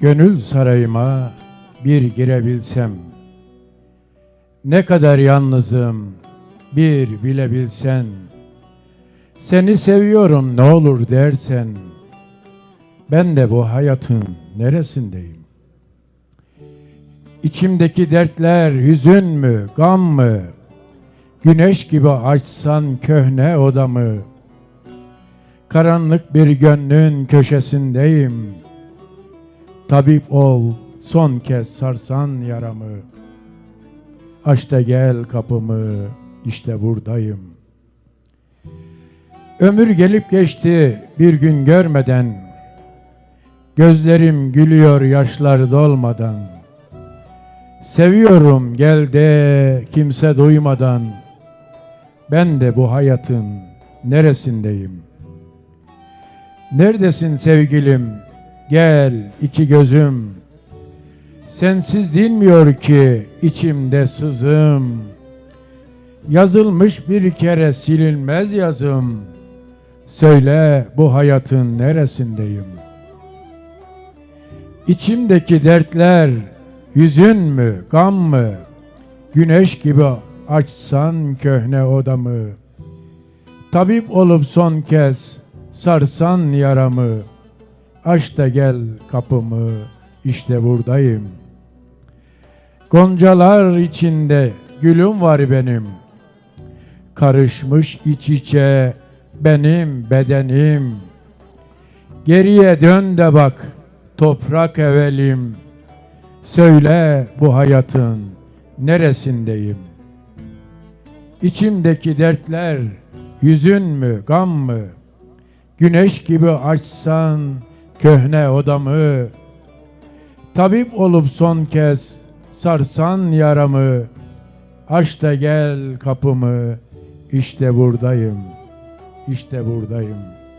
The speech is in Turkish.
Gönül sarayıma bir girebilsem Ne kadar yalnızım bir bilebilsen Seni seviyorum ne olur dersen Ben de bu hayatın neresindeyim? İçimdeki dertler hüzün mü, gam mı? Güneş gibi açsan köhne odamı Karanlık bir gönlün köşesindeyim Tabip ol son kez sarsan yaramı. Aç da gel kapımı işte buradayım. Ömür gelip geçti bir gün görmeden. Gözlerim gülüyor yaşlar dolmadan. Seviyorum gel de kimse duymadan. Ben de bu hayatın neresindeyim? Neredesin sevgilim? Gel iki gözüm. Sensiz dinmiyor ki içimde sızım. Yazılmış bir kere silinmez yazım. Söyle bu hayatın neresindeyim? İçimdeki dertler hüzün mü, gam mı? Güneş gibi açsan köhne odamı. Tabip olup son kez sarsan yaramı. Aç da gel kapımı, işte buradayım. Goncalar içinde gülüm var benim. Karışmış iç içe benim bedenim. Geriye dön de bak toprak evelim. Söyle bu hayatın neresindeyim? İçimdeki dertler yüzün mü, gam mı? Güneş gibi açsan köhne odamı. Tabip olup son kez sarsan yaramı. Aç da gel kapımı. İşte buradayım. İşte buradayım